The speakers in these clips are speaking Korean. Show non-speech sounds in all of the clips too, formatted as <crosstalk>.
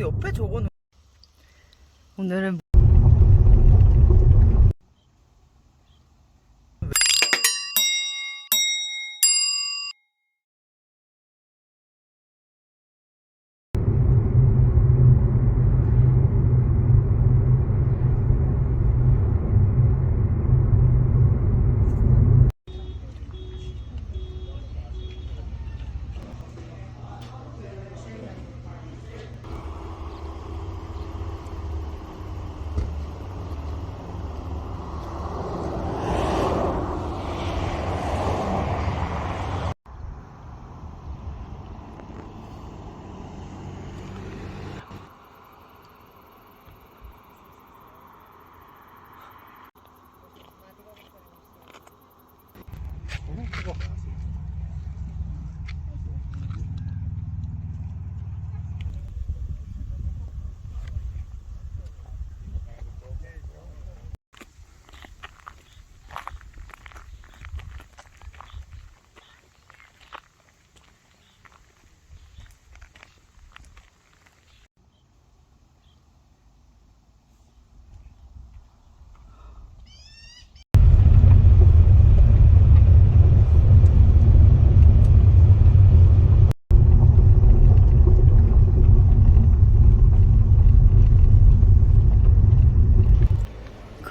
옆에 저거는 오늘은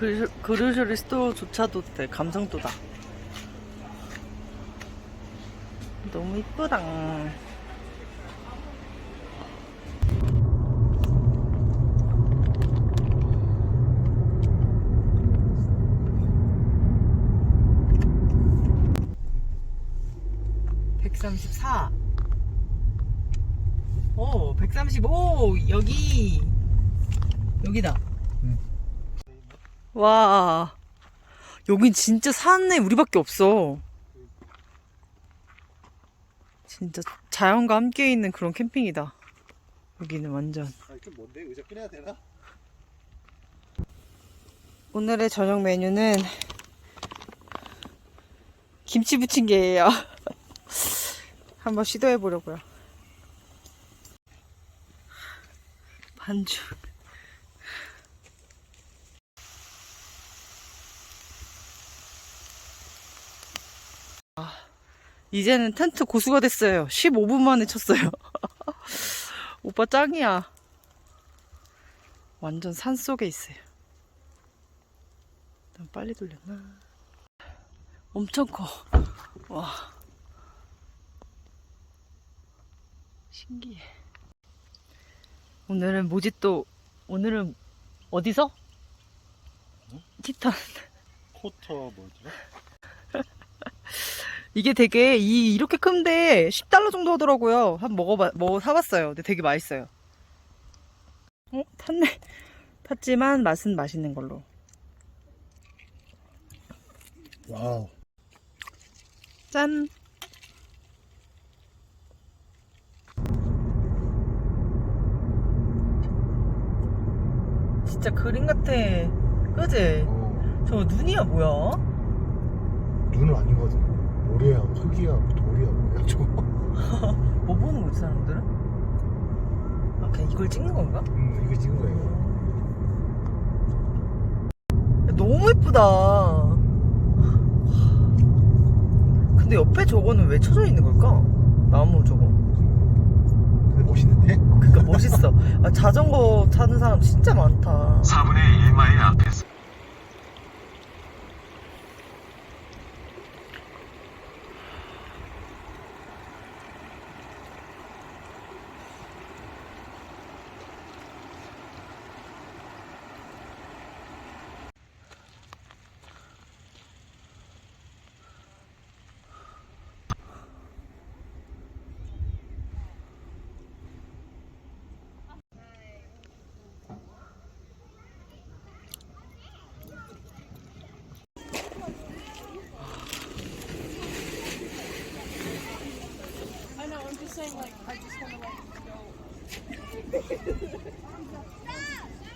그, 그루저리스토조차도 돼. 감성도다 너무 이쁘다. (134) 오 (135) 여기. 여기다 와, 여긴 진짜 산에 우리밖에 없어. 진짜 자연과 함께 있는 그런 캠핑이다. 여기는 완전. 아, 이게 뭔데? 의자 꺼내야 되나? 오늘의 저녁 메뉴는 김치 부침개예요. <laughs> 한번 시도해 보려고요. 반죽. 이제는 텐트 고수가 됐어요. 15분 만에 쳤어요. <laughs> 오빠 짱이야. 완전 산 속에 있어요. 너무 빨리 돌렸나? 엄청 커. 와. 신기해. 오늘은 뭐지 또, 오늘은 어디서? 티탄. 코터 뭐였더라? 이게 되게, 이, 이렇게 큰데 10달러 정도 하더라고요. 한번 먹어봐, 먹어, 사봤어요. 근데 되게 맛있어요. 어? 탔네. <laughs> 탔지만 맛은 맛있는 걸로. 와우. 짠! 진짜 그림 같아. 그지? 어, 저거 눈이야, 뭐야? 눈은 아니거든. 모래야, 흙이야, 돌이야, 뭐야, 저거. <laughs> 뭐 보는 거지, 사람들은? 아, 그냥 이걸 찍는 건가? 음, 이거 찍은 거예요. 야, 너무 예쁘다. 근데 옆에 저거는 왜 쳐져 있는 걸까? 나무 저거. 근데 멋있는데? 그니까 멋있어. 아, 자전거 타는 사람 진짜 많다. 4분의 1마일 앞에서 スタート!